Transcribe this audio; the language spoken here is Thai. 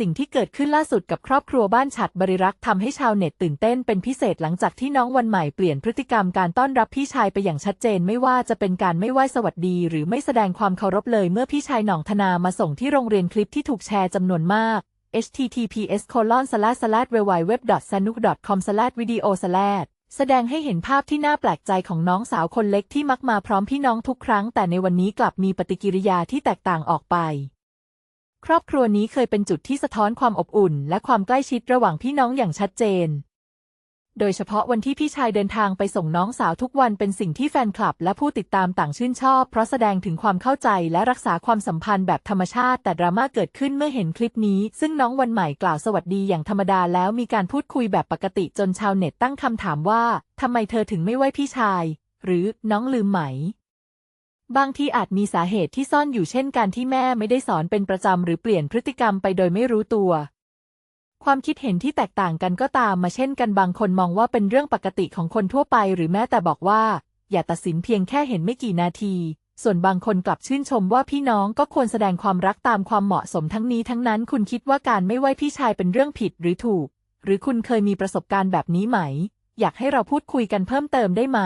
สิ่งที่เกิดขึ้นล่าสุดกับครอบครัวบ้านฉัดบริรักษ์ทำให้ชาวเน็ตตื่นเต้นเป็นพิเศษหลังจากที่น้องวันใหม่เปลี่ยนพฤติกรรมการต้อนรับพี่ชายไปอย่างชัดเจน ไม่ว่าจะเป็นการไม่ไหว้สวัสดี หรือไม่แสดงความเคารพเลยเมื่อพี่ชายหน่องธนามาส่งที่โรงเรียนคลิปที่ถูกแชร์จำนวนมาก https colon slash slash www sanuk com slash video slash แสดงให้เห็นภาพที่น่าแปลกใจของน้องสาวคนเล็กที่มักมาพร้อมพี่น้องทุกครั้ง แต่ในวันนี้กลับมีปฏิกิริยาที่แตกต่างออกไป ครอบครัวนี้เคยเป็นจุดที่สะท้อนความอบอุ่น และความใกล้ชิดระหว่างพี่น้องอย่างชัดเจน โดยเฉพาะวันที่พี่ชายเดินทางไปส่งน้องสาวทุกวันเป็นสิ่งที่แฟนคลับ และผู้ติดตามต่างชื่นชอบ เพราะแสดงถึงความเข้าใจและรักษาความสัมพันธ์แบบธรรมชาติ แต่ดราม่าเกิดขึ้นเมื่อเห็นคลิปนี้ ซึ่งน้องวันใหม่กล่าวสวัสดีอย่างธรรมดาแล้วมีการพูดคุยแบบปกติจนชาวเน็ตตั้งคำถามว่าทำไมเธอถึงไม่ไหว้พี่ชาย หรือน้องลืมไหม บางทีอาจมีสาเหตุที่ซ่อนอยู่เช่นการที่แม่ไม่ได้สอนเป็นประจำหรือเปลี่ยนพฤติกรรมไปโดยไม่รู้ตัว ความคิดเห็นที่แตกต่างกันก็ตามมาเช่นกันบางคนมองว่าเป็นเรื่องปกติของคนทั่วไป หรือแม้แต่บอกว่า อย่าตัดสินเพียงแค่เห็นไม่กี่นาที ส่วนบางคนกลับชื่นชมว่าพี่น้องก็ควรแสดงความรักตามความเหมาะสมทั้งนี้ทั้งนั้นคุณคิดว่าการไม่ไหว้พี่ชายเป็นเรื่องผิดหรือถูก หรือคุณเคยมีประสบการณ์แบบนี้ไหม อยากให้เราพูดคุยกันเพิ่มเติมได้ไหม